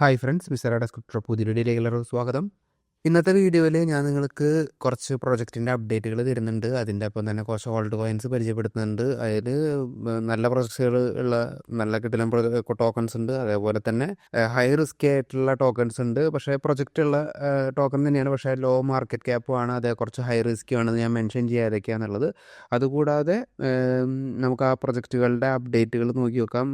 Hi friends mister ഡെസ്ക്രിപ്റ്റർ പുതിയ വീഡിയോയിലേക്ക് സ്വാഗതം. ഇന്നത്തെ വീഡിയോയിൽ ഞാൻ നിങ്ങൾക്ക് കുറച്ച് പ്രൊജക്റ്റിന്റെ അപ്ഡേറ്റുകൾ തരുന്നുണ്ട്. അതിന്റെ ഒപ്പം തന്നെ കുറച്ച് ഓൾഡ് കോയിൻസ് പരിചയപ്പെടുത്തുന്നുണ്ട്. അതിൽ നല്ല പ്രൊജക്ട്സുകൾ ഉള്ള നല്ല കിട്ടുന്ന ടോക്കൺസ് ഉണ്ട്. അതേപോലെ തന്നെ ഹൈ റിസ്ക് ആയിട്ടുള്ള ടോക്കൺസ് ഉണ്ട്. പക്ഷേ പ്രൊജക്റ്റ് ഉള്ള ടോക്കൺ തന്നെയാണ്. പക്ഷേ ലോ മാർക്കറ്റ് ക്യാപ്പുമാണ് അതേ കുറച്ച് ഹൈ റിസ്ക് ആണെന്ന് ഞാൻ മെൻഷൻ ചെയ്യാതൊക്കെയാണുള്ളത് അതുകൂടാതെ നമുക്ക് ആ പ്രൊജക്റ്റുകളുടെ അപ്ഡേറ്റുകൾ നോക്കി നോക്കാം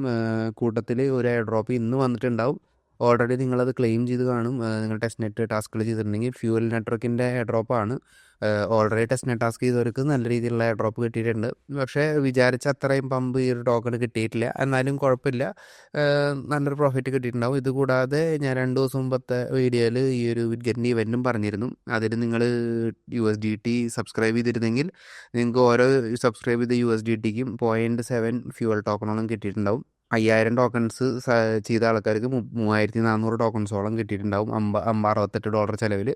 കൂട്ടത്തിൽ ഒരു എയർ ഡ്രോപ്പ് ഇന്ന് വന്നിട്ടുണ്ടാവും. ഓൾറെഡി നിങ്ങളത് ക്ലെയിം ചെയ്ത് കാണും. നിങ്ങൾ ടെസ്റ്റ് നെറ്റ് ടാസ്കുകൾ ചെയ്തിട്ടുണ്ടെങ്കിൽ ഫ്യൂവൽ നെറ്റ്വർക്കിന്റെ ഡ്രോപ്പാണ് ഓൾറെഡി ടെസ്റ്റ് നെറ്റ് ടാസ്ക് ചെയ്തവർക്ക് നല്ല രീതിയിലുള്ള ഡ്രോപ്പ് കിട്ടിയിട്ടുണ്ട്. പക്ഷേ വിചാരിച്ച അത്രയും പമ്പ് ഈ ഒരു ടോക്കൺ കിട്ടിയിട്ടില്ല. എന്നാലും കുഴപ്പമില്ല. നല്ലൊരു പ്രോഫിറ്റ് കിട്ടിയിട്ടുണ്ടാവും. ഇത് കൂടാതെ ഞാൻ രണ്ട് ദിവസം മുമ്പത്തെ വീഡിയോയിൽ ഈ ഒരു വിറ്റ്ഗറ്റിന്റെ ഇവന്റും പറഞ്ഞിരുന്നു. അതിൽ നിങ്ങൾ U S D T subscribe ചെയ്തിരുന്നെങ്കിൽ നിങ്ങൾക്ക് ഓരോ സബ്സ്ക്രൈബ് ചെയ്ത യു എസ് ഡി ടിക്കും പോയിന്റ് സെവൻ ഫ്യൂവൽ ടോക്കണോളം കിട്ടിയിട്ടുണ്ടാവും. അയ്യായിരം ടോക്കൺസ് ചെയ്ത ആൾക്കാർക്ക് മൂവായിരത്തി നാനൂറ് ടോക്കൺസോളം കിട്ടിയിട്ടുണ്ടാവും. അമ്പ അമ്പ അറുപത്തെട്ട് ഡോളർ ചിലവിൽ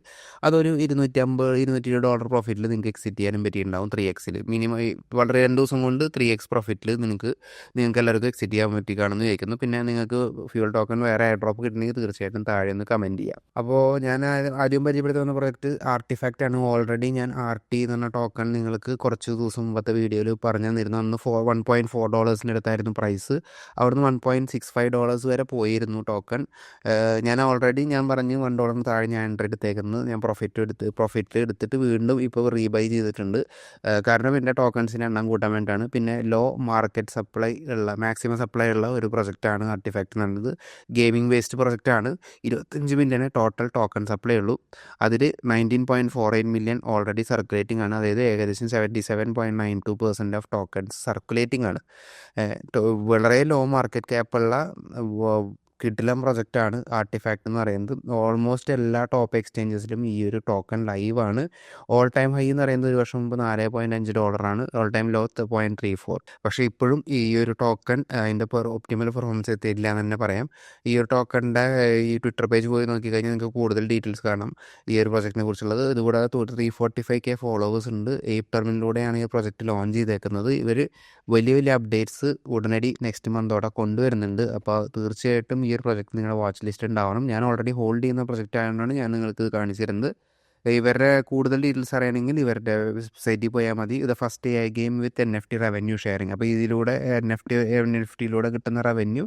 അതൊരു ഇരുന്നൂറ്റി അമ്പത് ഇരുന്നൂറ്റി ഇരുപത് ഡോളർ പ്രോഫിറ്റിൽ നിങ്ങൾക്ക് എക്സിറ്റ് ചെയ്യാനും പറ്റിയിട്ടുണ്ടാവും ത്രീ എക്സിൽ മിനിമം വളരെ രണ്ട് ദിവസം കൊണ്ട് ത്രീ എക്സ് പ്രോഫിറ്റിൽ നിങ്ങൾക്ക് നിങ്ങൾക്ക് എല്ലാവർക്കും എക്സിറ്റ് ചെയ്യാൻ പറ്റി കാണുമെന്ന് ചോദിക്കുന്നു പിന്നെ നിങ്ങൾക്ക് ഫ്യൂൽ ടോക്കൺ വേറെ എയർ ഡ്രോപ്പ് കിട്ടണമെങ്കിൽ തീർച്ചയായിട്ടും താഴെ ഒന്ന് കമന്റ് ചെയ്യാം. അപ്പോൾ ഞാൻ ആദ്യം പരിചയപ്പെടുത്തുന്ന പ്രോജക്റ്റ് ആർട്ടിഫാക്റ്റ് ആണ്. ഓൾറെഡി ഞാൻ ആർ ടി എന്ന് പറഞ്ഞ ടോക്കൺ നിങ്ങൾക്ക് കുറച്ച് ദിവസം മുമ്പത്തെ വീഡിയോയിൽ പറഞ്ഞു തന്നിരുന്നു. അന്ന് ഫോർ വൺ പോയിന്റ് ഫോർ ഡോളേഴ്സിന്റെ അടുത്തായിരുന്നു പ്രൈസ് അവിടുന്ന് one point six five dollars വരെ പോയിരുന്നു ടോക്കൺ ഞാൻ ഓൾറെഡി ഞാൻ പറഞ്ഞു വൺ ഡോളറിന് താഴെ ഞാൻ എന്റർ എടുത്തേക്കുന്നത് ഞാൻ പ്രോഫിറ്റ് എടുത്ത് പ്രോഫിറ്റ് എടുത്തിട്ട് വീണ്ടും ഇപ്പോൾ റീബൈ ചെയ്തിട്ടുണ്ട്. കാരണം എന്റെ ടോക്കൺസിന്റെ എണ്ണം കൂട്ടാൻ വേണ്ടിയിട്ടാണ്. പിന്നെ ലോ മാർക്കറ്റ് സപ്ലൈ ഉള്ള മാക്സിമം സപ്ലൈ ഉള്ള ഒരു പ്രൊജക്റ്റാണ് ആർട്ടിഫാക്റ്റ് എന്നുള്ളത് ഗെയിമിംഗ് വേസ്റ്റ് പ്രൊജക്റ്റാണ് ഇരുപത്തഞ്ച് മില്യനെ ടോട്ടൽ ടോക്കൺ സപ്ലൈ ഉള്ളൂ. അതിൽ nineteen point four eight million already circulating ആണ്. അതായത് ഏകദേശം seventy seven point nine two percent of tokens circulating ആണ് വളരെ ലോ മാർക്കറ്റ് ക്യാപ്പുള്ള കിഡിലം പ്രൊജക്റ്റാണ് ആർട്ടിഫാക്ട് എന്ന് പറയുന്നത്. ഓൾമോസ്റ്റ് എല്ലാ ടോപ്പ് എക്സ്ചേഞ്ചസിലും ഈ ഒരു ടോക്കൺ ലൈവാണ് ഓൾ ടൈം ഹൈ എന്ന് പറയുന്നത് ഒരു വർഷം മുമ്പ് നാല് പോയിന്റ് അഞ്ച് ഡോളറാണ് all time low point three four പക്ഷേ ഇപ്പോഴും ഈ ഒരു ടോക്കൺ അതിന്റെ ഒപ്റ്റിമൽ പെർഫോമൻസ് എത്തിയില്ല എന്ന് തന്നെ പറയാം. ഈ ഒരു ടോക്കണിന്റെ ഈ ട്വിറ്റർ പേജ് പോയി നോക്കി കഴിഞ്ഞാൽ നിങ്ങൾക്ക് കൂടുതൽ ഡീറ്റെയിൽസ് കാണാം ഈ ഒരു പ്രൊജക്റ്റിനെ കുറിച്ചുള്ളത്. ഇതുകൂടാതെ three forty five K followers ഉണ്ട്. ഏപ് ടെർമിനിലൂടെയാണ് ഈ പ്രൊജക്റ്റ് ലോഞ്ച് ചെയ്തേക്കുന്നത്. ഇവർ വലിയ വലിയ അപ്ഡേറ്റ്സ് ഉടനടി നെക്സ്റ്റ് മന്തോടെ കൊണ്ടുവരുന്നുണ്ട്. അപ്പോൾ തീർച്ചയായിട്ടും ഈ ഒരു പ്രൊജക്റ്റ് നിങ്ങളുടെ വാച്ച് ലിസ്റ്റ് ഉണ്ടാവണം ഞാൻ ഓൾറെഡി ഹോൾഡ് ചെയ്യുന്ന പ്രൊജക്റ്റ് ആയതുകൊണ്ടാണ് ഞാൻ നിങ്ങൾക്ക് കാണിച്ചു തരുന്നത്. ഇവരുടെ കൂടുതൽ ഡീറ്റെയിൽസ് അറിയണമെങ്കിൽ ഇവരുടെ വെബ്സൈറ്റിൽ പോയാൽ മതി. ഇത് first a game with N F T revenue sharing അപ്പോൾ ഇതിലൂടെ N F T N F ടിയിലൂടെ കിട്ടുന്ന റവന്യൂ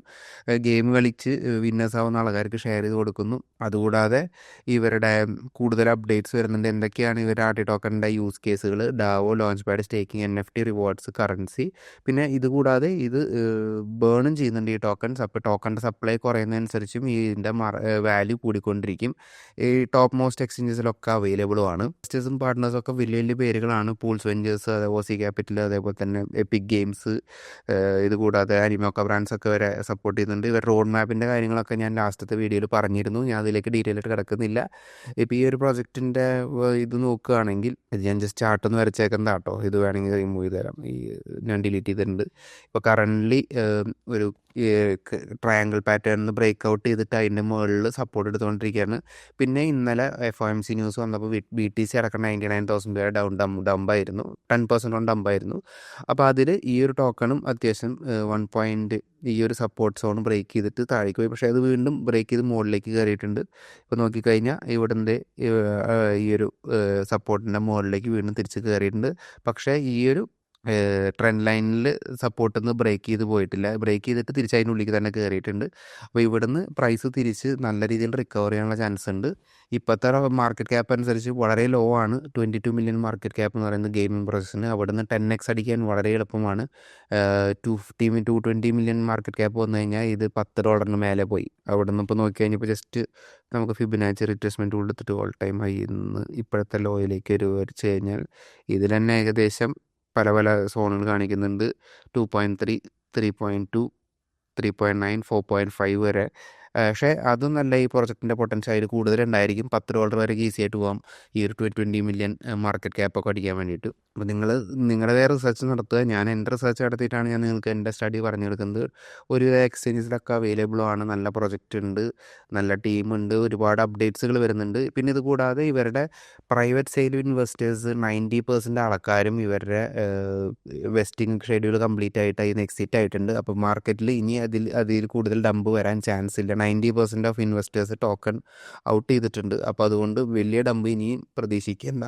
ഗെയിം കളിച്ച് വിന്നേഴ്സ് ആവുന്ന ആൾക്കാർക്ക് ഷെയർ ചെയ്ത് കൊടുക്കുന്നു. അതുകൂടാതെ ഇവരുടെ കൂടുതൽ അപ്ഡേറ്റ്സ് വരുന്നുണ്ട്. എന്തൊക്കെയാണ് ഇവർ ആർട്ടി ടോക്കണിന്റെ യൂസ് കേസുകൾ DAO launch pad staking N F T rewards currency പിന്നെ ഇതുകൂടാതെ ഇത് ബേണും ചെയ്യുന്നുണ്ട് ഈ ടോക്കൺസ് അപ്പോൾ ടോക്കണിന്റെ സപ്ലൈ കുറയുന്നതനുസരിച്ചും ഇതിന്റെ വാല്യൂ കൂടിക്കൊണ്ടിരിക്കും. ഈ ടോപ്പ് മോസ്റ്റ് എക്സ്ചേഞ്ചസിലൊക്കെ അവൈലബിളും ആണ്. ഇൻവെസ്റ്റേഴ്സും പാർട്ട്നേഴ്സും ഒക്കെ വലിയ വലിയ പേരുകളാണ്. പൂൾസ് വെഞ്ചേഴ്സ് അതേപോലെ സി ക്യാപിറ്റൽ അതേപോലെ തന്നെ എപ്പിക് ഗെയിംസ് ഇത് കൂടാതെ അനിമോക്ക ബ്രാൻഡ്സ് ഒക്കെ വരെ സപ്പോർട്ട് ചെയ്യുന്നുണ്ട് ഇവർ റോഡ് മാപ്പിന്റെ കാര്യങ്ങളൊക്കെ ഞാൻ ലാസ്റ്റത്തെ വീഡിയോയിൽ പറഞ്ഞിരുന്നു. ഞാൻ അതിലേക്ക് ഡീറ്റെയിൽ ആയിട്ട് കിടക്കുന്നില്ല. ഇപ്പോൾ ഈ ഒരു പ്രോജക്റ്റിന്റെ ഇത് നോക്കുകയാണെങ്കിൽ ഇത് ഞാൻ ജസ്റ്റ് ചാർട്ടൊന്ന് വരച്ചേക്കുന്നതാ കേട്ടോ ഇത് വേണമെങ്കിൽ റിമൂവ് ചെയ്ത് തരാം. ഈ ഞാൻ ഡിലീറ്റ് ചെയ്തിട്ടുണ്ട്. ഇപ്പോൾ കറന്റ്ലി ഒരു ട്രയാങ്കിൾ പാറ്റേണിൽ ബ്രേക്ക് ഔട്ട് ചെയ്തിട്ട് അതിന്റെ മുകളിൽ സപ്പോർട്ട് എടുത്തുകൊണ്ടിരിക്കുകയാണ് പിന്നെ ഇന്നലെ F O M C news വന്നപ്പോൾ ബി ടി സി അടക്കം നയന്റി നയൻ തൗസൻഡ് രൂപ ഡൗൺ ഡം ഡമ്പായിരുന്നു ടെൻ പെർസെന്റോളം ഡമ്പായിരുന്നു അപ്പോൾ അതിൽ ഈ ഒരു ടോക്കണും അത്യാവശ്യം വൺ പോയിന്റ് ഈ ഒരു സപ്പോർട്ട് സോൺ ബ്രേക്ക് ചെയ്തിട്ട് താഴേക്ക് പോയി. പക്ഷേ അത് വീണ്ടും ബ്രേക്ക് ചെയ്ത് മുകളിലേക്ക് കയറിയിട്ടുണ്ട്. ഇപ്പോൾ നോക്കിക്കഴിഞ്ഞാൽ ഇവിടുത്തെ ഈ ഒരു സപ്പോർട്ടിന്റെ മുകളിലേക്ക് വീണ്ടും തിരിച്ച് കയറിയിട്ടുണ്ട്. പക്ഷേ ഈ ഒരു ട്രെൻഡ് ലൈനിൽ സപ്പോർട്ടിൽ നിന്ന് ബ്രേക്ക് ചെയ്ത് പോയിട്ടില്ല. ബ്രേക്ക് ചെയ്തിട്ട് തിരിച്ച് അതിന്റെ ഉള്ളിലേക്ക് തന്നെ കയറിയിട്ടുണ്ട് അപ്പോൾ ഇവിടുന്ന് പ്രൈസ് തിരിച്ച് നല്ല രീതിയിൽ റിക്കവർ ചെയ്യാനുള്ള ചാൻസ് ഉണ്ട്. ഇപ്പോഴത്തെ മാർക്കറ്റ് ക്യാപ്പ് അനുസരിച്ച് വളരെ ലോ ആണ്. Twenty two million market cap എന്ന് പറയുന്നത് ഗെയിമിംഗ് പ്രോസസ്സിന് അവിടുന്ന് ടെൻ എക്സ് അടിക്കാൻ വളരെ എളുപ്പമാണ്. Two fifty two twenty million market cap വന്നു കഴിഞ്ഞാൽ ഇത് പത്ത് ഡോളറിന് മേലെ പോയി. അവിടുന്ന് ഇപ്പോൾ നോക്കി കഴിഞ്ഞപ്പോൾ ജസ്റ്റ് നമുക്ക് ഫിബിനാച്ചി റിട്രേസ്മെന്റ് കൊടുത്തിട്ട് ഓൾ ടൈം ഹൈ ഇന്ന് ഇപ്പോഴത്തെ ലോയിലേക്ക് ഒരു വരച്ച് കഴിഞ്ഞാൽ ഇതിൽ തന്നെ ഏകദേശം പല പല സോണുകൾ കാണിക്കുന്നുണ്ട്. Two point three three point two three point nine four point five വരെ പക്ഷേ അതും നല്ല ഈ പ്രൊജക്റ്റിന്റെ പൊട്ടൻഷ്യൽ അതിൽ കൂടുതലുണ്ടായിരിക്കും. പത്ത് ഡോളർ വരെ ഈസി ആയിട്ട് പോകാം ഈ ഒരു ട്വന്റി മില്യൺ മാർക്കറ്റ് ക്യാപ്പൊക്കെ അടിക്കാൻ വേണ്ടിയിട്ട്. അപ്പോൾ നിങ്ങൾ നിങ്ങളുടേതായ റിസർച്ച് നടത്തുക. ഞാൻ എന്റെ റിസർച്ച് നടത്തിയിട്ടാണ് ഞാൻ നിങ്ങൾക്ക് എന്റെ സ്റ്റഡി പറഞ്ഞു കൊടുക്കുന്നത്. ഒരു എക്സ്ചേഞ്ചസിലൊക്കെ അവൈലബിൾ ആണ്. നല്ല പ്രൊജക്റ്റ് ഉണ്ട്. നല്ല ടീമുണ്ട് ഒരുപാട് അപ്ഡേറ്റ്സുകൾ വരുന്നുണ്ട്. പിന്നെ ഇത് കൂടാതെ ഇവരുടെ private sale investors ninety percent ആൾക്കാരും ഇവരുടെ വെസ്റ്റിംഗ് ഷെഡ്യൂൾ കംപ്ലീറ്റ് ആയിട്ട് അതിന് എക്സിറ്റ് ആയിട്ടുണ്ട്. അപ്പോൾ മാർക്കറ്റിൽ ഇനി അതിൽ അതിൽ കൂടുതൽ ഡംപ് വരാൻ ചാൻസ് ഇല്ല. Ninety percent of investors token out ചെയ്തിട്ടുണ്ട്. അപ്പോൾ അതുകൊണ്ട് വലിയ ഡമ്പ് ഇനിയും പ്രതീക്ഷിക്കേണ്ട.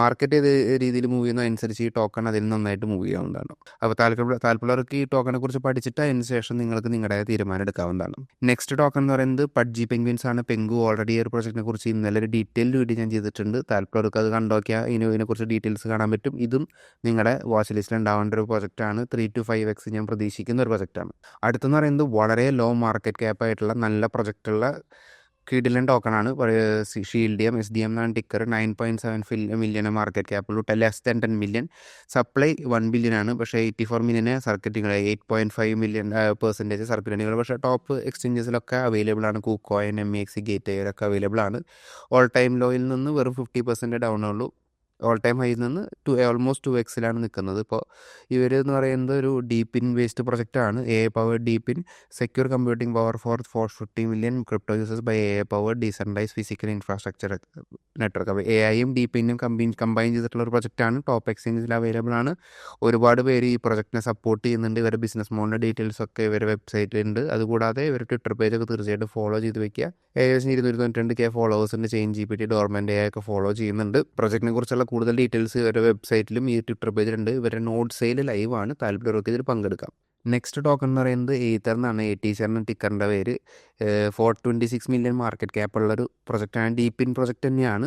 മാർക്കറ്റ് ഏത് രീതിയിൽ മൂവ് ചെയ്യുന്നതനുസരിച്ച് ഈ ടോക്കൺ അതിൽ നന്നായിട്ട് മൂവ് ചെയ്യാവുന്നതാണ്. അപ്പോൾ താല്പര്യ താല്പര്യമുള്ളവർക്ക് ഈ ടോക്കണെ കുറിച്ച് പഠിച്ചിട്ട് അതിന് ശേഷം നിങ്ങൾക്ക് നിങ്ങളുടെ തീരുമാനം എടുക്കാവുന്നതാണ്. നെക്സ്റ്റ് ടോക്കൺ എന്ന് പറയുന്നത് പഡ്ജി പെൻഗ്വിൻസ് ആണ്. പെങ്കു ഓൾറെഡി ഒരു പ്രൊജക്റ്റിനെ കുറിച്ച് ഇന്നലെ ഒരു ഡീറ്റെയിൽ വീഡിയോ ഞാൻ ചെയ്തിട്ടുണ്ട്. താല്പര്യമുള്ളവർക്ക് അത് കണ്ടോക്കിയാൽ ഇനി ഇതിനെക്കുറിച്ച് ഡീറ്റെയിൽസ് കാണാൻ പറ്റും. ഇതും നിങ്ങളുടെ വാച്ച് ലിസ്റ്റിൽ ഉണ്ടാവേണ്ട ഒരു പ്രൊജക്റ്റാണ് ത്രീ ടു ഫൈവ് എക്സ് ഞാൻ പ്രതീക്ഷിക്കുന്ന ഒരു പ്രൊജക്റ്റാണ് അടുത്തെന്ന് പറയുന്നത് വളരെ ലോ മാർക്കറ്റ് ക്യാപ്പ് നല്ല പ്രൊജക്റ്റുള്ള കിഡിലൻ ടോക്കണാണ് shield M S D M എന്നാണ് ടിക്കർ നയൻ പോയിന്റ് സെവൻ ഫിൽ million market ക്യാപ്പുള്ളൂ less than ten million supply one billion ആണ്. പക്ഷേ എയ്റ്റി ഫോർ മില്യന് സർക്കറ്റിങ്ങൾ eight point five million percentage സർക്കറ്റിങ്ങൾ പക്ഷേ ടോപ്പ് എക്സ്ചേഞ്ചസിലൊക്കെ അവൈലബിൾ ആണ്. കൂക്കോയിൻ എം എക്സി ഗേറ്റ് ഒക്കെ available ആണ്. ഓൾ ടൈം ലോയിൽ നിന്ന് വെറും ഫിഫ്റ്റി പെർസെന്റ് ഡൗൺ ഉള്ളൂ. ഓൾ ടൈം ഹൈയിൽ നിന്ന് ടു ഓൾമോസ്റ്റ് ടു എക്സിലാണ് നിൽക്കുന്നത് ഇപ്പോൾ ഇവർ എന്ന് പറയുന്നത് ഒരു DePIN based പ്രൊജക്റ്റാണ് a power DePIN secure computing power for for fifty million crypto users by a power decentralise physical infrastructure network അപ്പോൾ എ ഐയും ഡീപ്പിനും കമ്പൈൻ കമ്പൈൻ ചെയ്തിട്ടുള്ള ഒരു പ്രൊജക്റ്റാണ് ടോപ്പ് എക്സ്ചേഞ്ചിൽ അവൈലബിൾ ആണ്. ഒരുപാട് പേര് ഈ പ്രൊജക്റ്റിനെ സപ്പോർട്ട് ചെയ്യുന്നുണ്ട്. ഇവരുടെ ബിസിനസ് മോഡലിന്റെ ഡീറ്റെയിൽസ് ഒക്കെ ഇവരുടെ വെബ്സൈറ്റിലുണ്ട് അതുകൂടാതെ ഇവർ ട്വിറ്റർ പേജൊക്കെ തീർച്ചയായിട്ടും ഫോളോ ചെയ്ത് വെക്കുക. ഏകദേശം ഇരുന്നൂറ്റി തൊണ്ണൂറ്റി രണ്ട് കെ ഫോളോവേഴ്സിന്റെ ചേഞ്ച് ജി പി ടി ഒക്കെ ഫോളോ ചെയ്യുന്നുണ്ട്. പ്രൊജക്റ്റിനെ കുറിച്ചുള്ള കൂടുതൽ ഡീറ്റെയിൽസ് ഇവരുടെ വെബ്സൈറ്റിലും ഈ ട്വിറ്റർ പേജിലുണ്ട് ഇവരുടെ നോട്ട് സെയിൽ ലൈവാണ് താല്പര്യമുള്ളവർക്ക് ഇതിൽ പങ്കെടുക്കാം. നെക്സ്റ്റ് ടോക്കൺ എന്ന് പറയുന്നത് ഏതർ എന്നാണ് എ ടി സെറിന് ടിക്കറിന്റെ പേര്. Four twenty six million market cap ഉള്ളൊരു പ്രൊജക്റ്റാണ് ഡീപ്പിൻ പ്രൊജക്റ്റ് തന്നെയാണ്.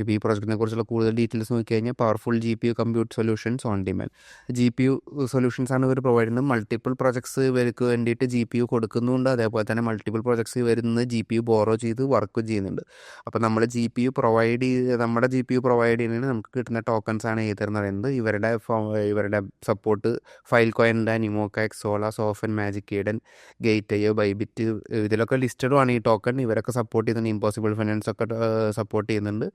ഇപ്പോൾ ഈ പ്രൊജക്റ്റിനെ കുറിച്ചുള്ള കൂടുതൽ ഡീറ്റെയിൽസ് നോക്കി കഴിഞ്ഞാൽ powerful G P U compute solutions on demand G P U solutions ആണ് ഇവർ പ്രൊവൈഡ് ചെയ്യുന്നത്. മൾട്ടിപ്പിൾ പ്രൊജക്ട്സ് ഇവർക്ക് വേണ്ടിയിട്ട് ജി പി യു കൊടുക്കുന്നുണ്ട്. അതേപോലെ തന്നെ മൾട്ടിപ്പിൾ പ്രൊജക്ട്സ് വരുന്നത് ജി പി യു ബോറോ ചെയ്ത് വർക്ക് ചെയ്യുന്നുണ്ട്. അപ്പോൾ നമ്മൾ ജി പി യു പ്രൊവൈഡ് ചെയ്ത് നമ്മുടെ ജി പി യു പ്രൊവൈഡ് ചെയ്യുന്നതിന് നമുക്ക് കിട്ടുന്ന ടോക്കൺസ് ആണ് ഏതെന്ന് പറയുന്നത്. ഇവരുടെ ഇവരുടെ സപ്പോർട്ട് ഫയൽ കോയിന്റെ അനിമോക്ക എക്സോള Sofan Magic Eden Gate io Bybit ഇതിലൊക്കെ ലിസ്റ്റഡുമാണ് ഈ ടോക്കൺ ഇവരൊക്കെ സപ്പോർട്ട് ചെയ്യുന്നുണ്ട്. ഇമ്പോസിബിൾ ഫിനാൻസ് ഒക്കെ സപ്പോർട്ട് ചെയ്യുന്നുണ്ട്.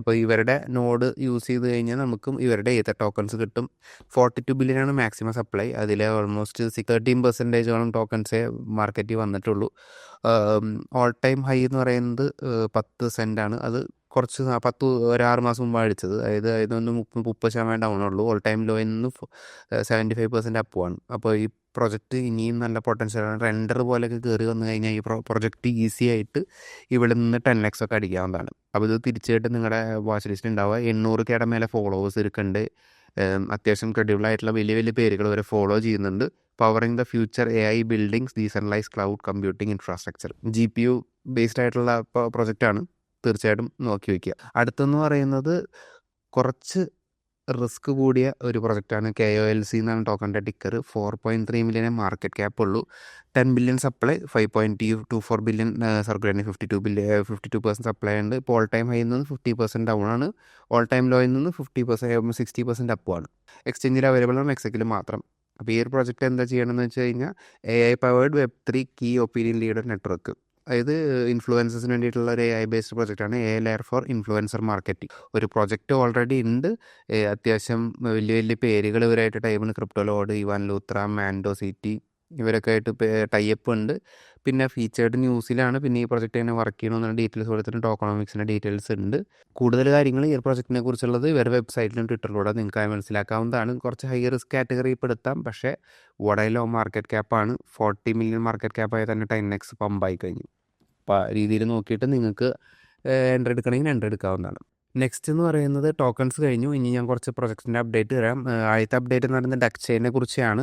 അപ്പോൾ ഇവരുടെ നോഡ് യൂസ് ചെയ്ത് കഴിഞ്ഞാൽ നമുക്കും ഇവരുടെ ഏത ടോക്കൺസ് കിട്ടും? ഫോർട്ടി ടു ആണ് മാക്സിമം സപ്ലൈ അതിൽ ഓൾമോസ്റ്റ് സിക്സ് തേർട്ടീൻ പെർസെന്റേജോളം ടോക്കൺസേ മാർക്കറ്റിൽ വന്നിട്ടുള്ളൂ. ഓൾ ടൈം ഹൈ എന്ന് പറയുന്നത് പത്ത് സെന്റാണ് അത് കുറച്ച് പത്ത് ഒരു ആറ് മാസം മുമ്പ് അടിച്ചത്. അതായത് ഇതൊന്ന് മുപ്പത് മുപ്പത് ശതമാനം ഡൗൺ ഉള്ളൂ. ഓൾ ടൈം ലോയിൽ നിന്ന് സെവന്റി ഫൈവ് പെർസെന്റ് അപ്പുവാണ് അപ്പോൾ ഈ പ്രൊജക്റ്റ് ഇനിയും നല്ല പൊട്ടൻഷ്യലാണ് റെൻഡർ പോലെയൊക്കെ കയറി വന്നു കഴിഞ്ഞാൽ ഈ പ്രൊജക്റ്റ് ഈസി ആയിട്ട് ഇവിടെ നിന്ന് ടെൻ ലാക്സ് ഒക്കെ അടിക്കാവുന്നതാണ്. അപ്പോൾ ഇത് തിരിച്ചായിട്ട് നിങ്ങളുടെ വാച്ച് ലിസ്റ്റ് ഉണ്ടാവുക എണ്ണൂറ് കേടെ മേലെ ഫോളോവേഴ്സ് ഇരിക്കുന്നുണ്ട് അത്യാവശ്യം ക്രെഡിബിൾ ആയിട്ടുള്ള വലിയ വലിയ പേരുകൾ വരെ ഫോളോ ചെയ്യുന്നുണ്ട്. Powering the future A I buildings decentralise cloud computing infrastructure G P U based ആയിട്ടുള്ള പ്രൊജക്റ്റാണ് തീർച്ചയായിട്ടും നോക്കി വയ്ക്കുക അടുത്തെന്ന് പറയുന്നത് കുറച്ച് റിസ്ക് കൂടിയ ഒരു പ്രൊജക്റ്റാണ് കെ ഒ എൽ സി എന്നാണ് ടോക്കണിന്റെ ticker. Four point three million market cap ഉള്ളൂ. Ten billion supply five point two four billion സർക്കുലറിന് fifty two billion fifty two percent supply ഉണ്ട്. ഇപ്പോൾ ഓൾ ടൈം ഹൈയിൽ നിന്ന് ഫിഫ്റ്റി പെർസെന്റ് ഡൗൺ ആണ്. All time ലോയിൽ നിന്ന് fifty percent sixty percent up ആണ്. എക്സ്ചേഞ്ചിൽ അവൈലബിൾ ആണ് എക്സെക്കിൽ മാത്രം. അപ്പോൾ ഈ ഒരു പ്രൊജക്റ്റ് എന്താ ചെയ്യണമെന്ന് വെച്ച് കഴിഞ്ഞാൽ A I powered web three key opinion leader network അതായത് ഇൻഫ്ലുവൻസസിന് വേണ്ടിയിട്ടുള്ള ഒരു A I based പ്രൊജക്റ്റാണ് a layer for influencer marketing ഒരു പ്രൊജക്റ്റ് ഓൾറെഡി ഉണ്ട്. അത്യാവശ്യം വലിയ വലിയ പേരുകൾ ഇവരായിട്ട് ടൈമിന് ക്രിപ്റ്റോലോഡ് ഇവൻ ലൂത്ര മാൻഡോ സിറ്റി ഇവരൊക്കെ ആയിട്ട് ടൈപ്പ് ഉണ്ട്. പിന്നെ ഫീച്ചേർഡ് ന്യൂസിലാണ് പിന്നെ ഈ പ്രൊജക്റ്റ് എങ്ങനെ വർക്ക് ചെയ്യണമെന്നുള്ള ഡീറ്റെയിൽസ് പോലെ തന്നെ ടോക്കണോമിക്സിന്റെ ഡീറ്റെയിൽസ് ഉണ്ട്. കൂടുതൽ കാര്യങ്ങൾ ഈ പ്രൊജക്റ്റിനെ കുറിച്ചുള്ളത് ഇവരുടെ വെബ്സൈറ്റിലും ട്വിറ്ററിലൂടെ നിങ്ങൾക്ക് മനസ്സിലാക്കാവുന്നതാണ്. കുറച്ച് ഹൈ റിസ്ക് കാറ്റഗറി പെടുത്താം പക്ഷേ വടൈ ലോ മാർക്കറ്റ് ക്യാപ്പാണ് ഫോർട്ടി മില്യൺ മാർക്കറ്റ് ക്യാപ്പായി തന്നെ ടെൻ എക്സ് പമ്പായി കഴിഞ്ഞു. രീതിയിൽ നോക്കിയിട്ട് നിങ്ങൾക്ക് എന്റർ എടുക്കണമെങ്കിൽ എന്റർ എടുക്കാവുന്നതാണ്. നെക്സ്റ്റ് എന്ന് പറയുന്നത് ടോക്കൺസ് കഴിഞ്ഞു. ഇനി ഞാൻ കുറച്ച് പ്രൊജക്റ്റിന്റെ അപ്ഡേറ്റ് തരാം. ആദ്യത്തെ അപ്ഡേറ്റ് എന്ന് പറയുന്നത് ഡക്ചൈനെ കുറിച്ചാണ്.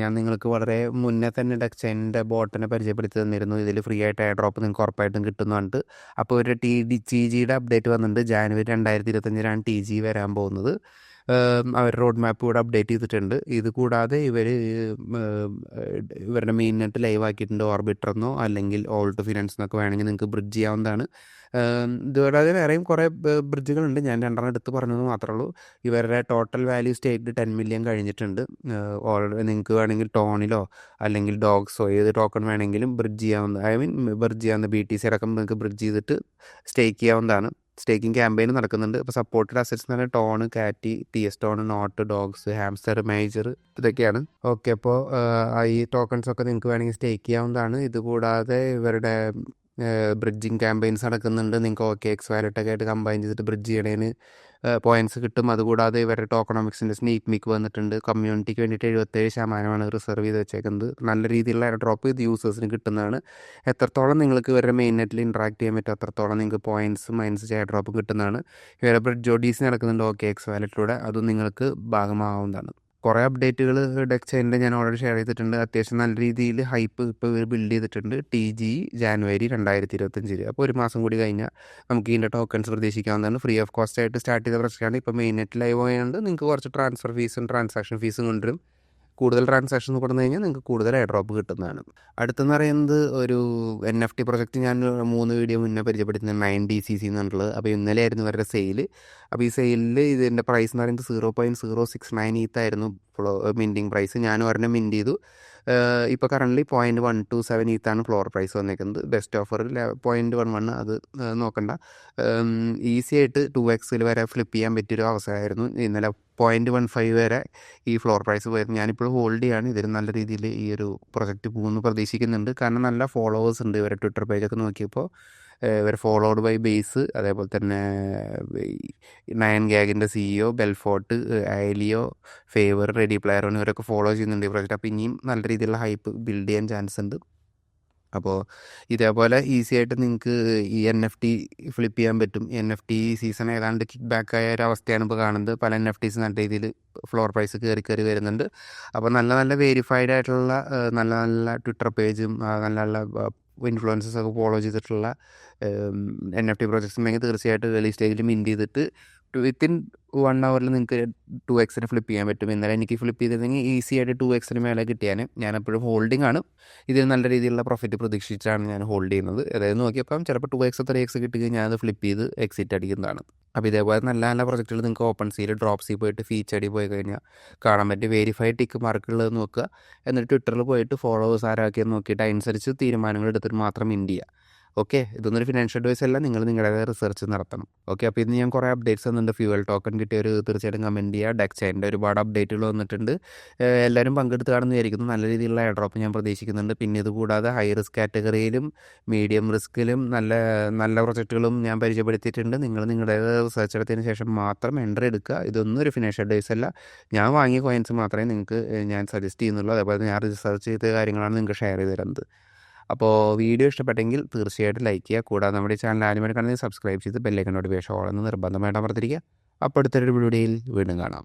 ഞാൻ നിങ്ങൾക്ക് വളരെ മുന്നേ തന്നെ ഡക്ചൈനിന്റെ ബോട്ടിനെ പരിചയപ്പെടുത്തി തന്നിരുന്നു. ഇതിൽ ഫ്രീ ആയിട്ട് എയർ ഡ്രോപ്പ് നിങ്ങൾക്ക് ഉറപ്പായിട്ടും കിട്ടുന്നുണ്ട് അപ്പോൾ ഒരു ടി ഡി ടി ജിയുടെ അപ്ഡേറ്റ് വന്നിട്ടുണ്ട്. ജാനുവരി രണ്ടായിരത്തി ഇരുപത്തഞ്ചിനാണ് ടി ജി വരാൻ പോകുന്നത്. അവർ റോഡ് മാപ്പ് കൂടെ അപ്ഡേറ്റ് ചെയ്തിട്ടുണ്ട്. ഇത് കൂടാതെ ഇവർ ഇവരുടെ നെറ്റ് ലൈവ് ആക്കിയിട്ടുണ്ട് ഓർബിറ്റർ എന്നോ അല്ലെങ്കിൽ ഓൾട്ട് ഫിനാൻസ് എന്നൊക്കെ വേണമെങ്കിൽ നിങ്ങൾക്ക് ബ്രിഡ്ജ് ചെയ്യാവുന്നതാണ്. ഇതുകൂടാതെ വേറെയും കുറേ ബ്രിഡ്ജുകളുണ്ട് ഞാൻ രണ്ടെണ്ണം എടുത്ത് പറഞ്ഞത് മാത്രമേ ഉള്ളൂ. ഇവരുടെ total value state ten million കഴിഞ്ഞിട്ടുണ്ട്. ഓൾറെഡി നിങ്ങൾക്ക് വേണമെങ്കിൽ ടോണിലോ അല്ലെങ്കിൽ ഡോഗ്സോ ഏത് ടോക്കൺ വേണമെങ്കിലും ബ്രിഡ്ജ് ചെയ്യാവുന്ന ഐ മീൻ ബ്രിഡ്ജ് ചെയ്യാവുന്ന ബി ടി സി അടക്കം നിങ്ങൾക്ക് ബ്രിഡ്ജ് ചെയ്തിട്ട് സ്റ്റേക്ക് ചെയ്യാവുന്നതാണ്. സ്റ്റേക്കിംഗ് ക്യാമ്പയിൻ നടക്കുന്നുണ്ട്. അപ്പോൾ സപ്പോർട്ടഡ് അസറ്റ്സ് എന്ന് പറഞ്ഞാൽ ടോൺ കാറ്റി T TON Not Dogs Hamster Major ഇതൊക്കെയാണ്. ഓക്കെ അപ്പോൾ ഈ ടോക്കൺസ് ഒക്കെ നിങ്ങൾക്ക് വേണമെങ്കിൽ സ്റ്റേക്ക് ചെയ്യാവുന്നതാണ്. ഇതുകൂടാതെ ഇവരുടെ ബ്രിഡ്ജിങ് ക്യാമ്പയിൻസ് നടക്കുന്നുണ്ട്. നിങ്ങൾക്ക് ഓക്കെ എക്സ് വാലറ്റൊക്കെ ആയിട്ട് കമ്പൈൻ ചെയ്തിട്ട് ബ്രിഡ്ജ് ചെയ്യണേന് പോയിന്റ്സ് കിട്ടും. അതുകൂടാതെ ഇവരുടെ ടോക്കണോമിക്സിന്റെ സ്നീക്ക് മിക്ക് വന്നിട്ടുണ്ട്. കമ്മ്യൂണിറ്റിക്ക് വേണ്ടിയിട്ട് എഴുപത്തേഴ് ശതമാനമാണ് റിസർവ് ചെയ്ത് വെച്ചേക്കുന്നത്. നല്ല രീതിയിലുള്ള എയർ ഡ്രോപ്പ് ഇത് യൂസേഴ്സിന് കിട്ടുന്നതാണ്. എത്രത്തോളം നിങ്ങൾക്ക് ഇവരുടെ മെയിൻ നെറ്റിൽ ഇൻട്രാക്ട് ചെയ്യാൻ പറ്റും അത്രത്തോളം നിങ്ങൾക്ക് പോയിന്റ്സ് മൈൻസ് എയർ ഡ്രോപ്പ് കിട്ടുന്നതാണ്. ഇവരുടെ ബ്രിഡ്ജ് ഒഡീസ് നടക്കുന്നുണ്ട് ഓക്കെ എക്സ് വാലറ്റിലൂടെ അതും നിങ്ങൾക്ക് ഭാഗമാവുന്നതാണ്. കുറേ അപ്ഡേറ്റുകൾ ഡെക് ചെയിനിൽ ഞാൻ ഓൾറെഡി ഷെയർ ചെയ്തിട്ടുണ്ട്. അത്യാവശ്യം നല്ല രീതിയിൽ ഹൈപ്പ് ഇപ്പോൾ ഇവർ ബിൽഡ് ചെയ്തിട്ടുണ്ട്. ടി ജി ജാനുവരി രണ്ടായിരത്തി ഇരുപത്തഞ്ചിൽ അപ്പോൾ ഒരു മാസം കൂടി കഴിഞ്ഞാൽ നമുക്ക് ഇതിന്റെ ടോക്കൺസ് പ്രതീക്ഷിക്കാവുന്നതാണ്. ഫ്രീ ഓഫ് കോസ്റ്റ് ആയിട്ട് സ്റ്റാർട്ട് ചെയ്ത പ്രശ്നമാണ്. ഇപ്പോൾ മെയിൻ നെറ്റ് ലൈവ് ആയതുകൊണ്ട് നിങ്ങൾക്ക് കുറച്ച് ട്രാൻസ്ഫർ ഫീസും ട്രാൻസാക്ഷൻ ഫീസും കൊണ്ടുവരും. കൂടുതൽ ട്രാൻസാക്ഷൻ കൊടുത്തു കഴിഞ്ഞാൽ നിങ്ങൾക്ക് കൂടുതൽ എയർ ഡ്രോപ്പ് കിട്ടുന്നതാണ്. അടുത്തെന്ന് പറയുന്നത് ഒരു എൻ എഫ് ടി പ്രൊജക്റ്റ് ഞാൻ മൂന്ന് വീഡിയോ മുന്നേ പരിചയപ്പെടുത്തുന്ന നയൻ ഡി സി സി എന്നുള്ളത് അപ്പോൾ ഇന്നലെ ആയിരുന്നു ഇവരുടെ സെയിൽ അപ്പോൾ ഈ സെയിലിൽ ഇതിന്റെ പ്രൈസ് എന്ന് പറയുന്നത് zero point zero six nine ഈത്തായിരുന്നു minting price ഞാൻ ഒരെണ്ണം മിന്റ് ചെയ്തു. ഇപ്പോൾ current point one two seven ഈത്താണ് floor price വന്നേക്കുന്നത്. Best offer point one one അത് നോക്കണ്ട. ഈസി ആയിട്ട് ടു എക്സിൽ വരെ ഫ്ലിപ്പ് ചെയ്യാൻ പറ്റിയൊരു അവസരമായിരുന്നു. ഇന്നലെ പോയിന്റ് വൺ ഫൈവ് വരെ ഈ ഫ്ലോർ പ്രൈസ് പോയിരുന്നു ഞാനിപ്പോൾ ഹോൾഡ് ചെയ്യാണ്. ഇതിൽ നല്ല രീതിയിൽ ഈ ഒരു പ്രൊജക്റ്റ് പോകുമെന്ന് പ്രതീക്ഷിക്കുന്നുണ്ട്. കാരണം നല്ല ഫോളോവേഴ്സ് ഉണ്ട് ഇവരെ ട്വിറ്റർ പേജൊക്കെ നോക്കിയപ്പോൾ. ഇവർ ഫോളോഡ് ബൈ ബേസ് അതേപോലെ തന്നെ നയൻ ഗാഗിന്റെ സിഇഒ ബെൽഫോർട്ട് ഐലിയോ ഫേവർ റെഡി പ്ലെയർ ഇവരൊക്കെ ഫോളോ ചെയ്യുന്നുണ്ട് ഈ പ്രൊജക്റ്റ് അപ്പോൾ ഇനിയും നല്ല രീതിയിലുള്ള ഹൈപ്പ് ബിൽഡ് ചെയ്യാൻ ചാൻസ് ഉണ്ട്. അപ്പോൾ ഇതേപോലെ ഈസി ആയിട്ട് നിങ്ങൾക്ക് ഈ എൻ എഫ് ടി ഫ്ലിപ്പ് ചെയ്യാൻ പറ്റും. എൻ എഫ് ടി സീസൺ ഏതാണ്ട് കിക്ക് ബാക്ക് ആയ ഒരു അവസ്ഥയാണ് ഇപ്പോൾ കാണുന്നത്. പല എൻ എഫ് ടീസ് നല്ല രീതിയിൽ ഫ്ലോർ പ്രൈസ് കയറി കയറി വരുന്നുണ്ട്. അപ്പോൾ നല്ല നല്ല വെരിഫൈഡ് ആയിട്ടുള്ള നല്ല നല്ല ട്വിറ്റർ പേജും നല്ല നല്ല ഇൻഫ്ലുവൻസസ് ഒക്കെ ഫോളോ ചെയ്തിട്ടുള്ള എൻ എഫ് ടി പ്രോജക്ട്സ് ഉണ്ടെങ്കിൽ തീർച്ചയായിട്ടും ഏർലി സ്റ്റേജിൽ മിന്റ് ചെയ്തിട്ട് വിത്തിൻ വൺ അവറിൽ നിങ്ങൾക്ക് ടു എക്സിന് ഫ്ലിപ്പ് ചെയ്യാൻ പറ്റും. ഇന്നലെ എനിക്ക് ഫ്ലിപ്പ് ചെയ്തിരുന്നെങ്കിൽ ഈസി ആയിട്ട് ടു എക്സിന് മേലെ കിട്ടിയാൽ ഞാൻ എപ്പോഴും ഹോൾഡിംഗ് ആണ്. ഇതിൽ നല്ല രീതിയിലുള്ള പ്രോഫിറ്റ് പ്രതീക്ഷിച്ചാണ് ഞാൻ ഹോൾഡ് ചെയ്യുന്നത്. അതായത് നോക്കിയപ്പം ചിലപ്പോൾ ടു എക്സ് ത്രീ എക്സ് കിട്ടുകയും ഞാൻ അത് ഫ്ലിപ്പ് ചെയ്ത് എക്സിറ്റ് അടിക്കുന്നതാണ്. അപ്പോൾ ഇതേപോലെ നല്ല നല്ല പ്രൊജക്റ്റുകൾ നിങ്ങൾക്ക് ഓപ്പൺ സീൽ ഡ്രോപ്പ് സീ പോയിട്ട് ഫീച്ചർ അടി പോയി കഴിഞ്ഞാൽ കാണാൻ പറ്റും വെരിഫൈഡ് ടിക്ക് മാർക്ക് ഉള്ളത് നോക്കുക. എന്നിട്ട് ട്വിറ്ററിൽ പോയിട്ട് ഫോളോവേഴ്സ് ആരാക്കിയെന്ന് നോക്കിയിട്ട് അനുസരിച്ച് തീരുമാനങ്ങൾ എടുത്തിട്ട് മാത്രം ഇന്ത്യ ഓക്കെ ഇതൊന്നൊരു ഫിനാൻഷ്യൽ അഡ്വൈസ് അല്ല. നിങ്ങൾ നിങ്ങളുടെ റിസർച്ച് നടത്തണം. ഓക്കെ അപ്പോൾ ഇന്ന് ഞാൻ കുറേ അപ്ഡേറ്റ്സ് വന്നിട്ടുണ്ട് ഫ്യൂവൽ ടോക്കൺ കിട്ടിയ ഒരു തീർച്ചയായിട്ടും കമന്റ് ചെയ്യുക ഡെക്സൈന്റെ ഒരുപാട് അപ്ഡേറ്റുകൾ വന്നിട്ടുണ്ട്. എല്ലാവരും പങ്കെടുത്ത് കാണുന്ന വിചാരിക്കുന്നു. നല്ല രീതിയിലുള്ള എയർ ഡ്രോപ്പ് ഞാൻ പ്രതീക്ഷിക്കുന്നുണ്ട്. പിന്നെ ഇത് കൂടാതെ ഹൈ റിസ്ക് കാറ്റഗറിയിലും മീഡിയം റിസ്കിലും നല്ല നല്ല പ്രൊജക്റ്റുകളും ഞാൻ പരിചയപ്പെടുത്തിയിട്ടുണ്ട്. നിങ്ങൾ നിങ്ങളുടെ റിസർച്ച് എടുത്തതിന് ശേഷം മാത്രം എൻട്രി എടുക്കുക. ഇതൊന്നും ഒരു ഫിനാൻഷ്യൽ അഡ്വൈസ് അല്ല. ഞാൻ വാങ്ങിയ കോയിൻസ് മാത്രമേ നിങ്ങൾക്ക് ഞാൻ സജസ്റ്റ് ചെയ്യുന്നുള്ളൂ. അതേപോലെ ഞാൻ റിസർച്ച് ചെയ്ത കാര്യങ്ങളാണ് നിങ്ങൾക്ക് ഷെയർ ചെയ്ത് തരുന്നത്. അപ്പോൾ വീഡിയോ ഇഷ്ടപ്പെട്ടെങ്കിൽ തീർച്ചയായിട്ടും ലൈക്ക് ചെയ്യുക. കൂടാതെ നമ്മുടെ ചാനൽ ആദ്യമായിട്ട് കാണുന്നത് സബ്സ്ക്രൈബ് ചെയ്ത് ബെല്ലൈക്കൻ നോട്ടിഫിക്കേഷൻ ഓളെന്ന് നിർബന്ധമായിട്ട് അമർത്തിരിക്കുക അപ്പോൾ അടുത്തൊരു വീഡിയോയിൽ വീണ്ടും കാണാം.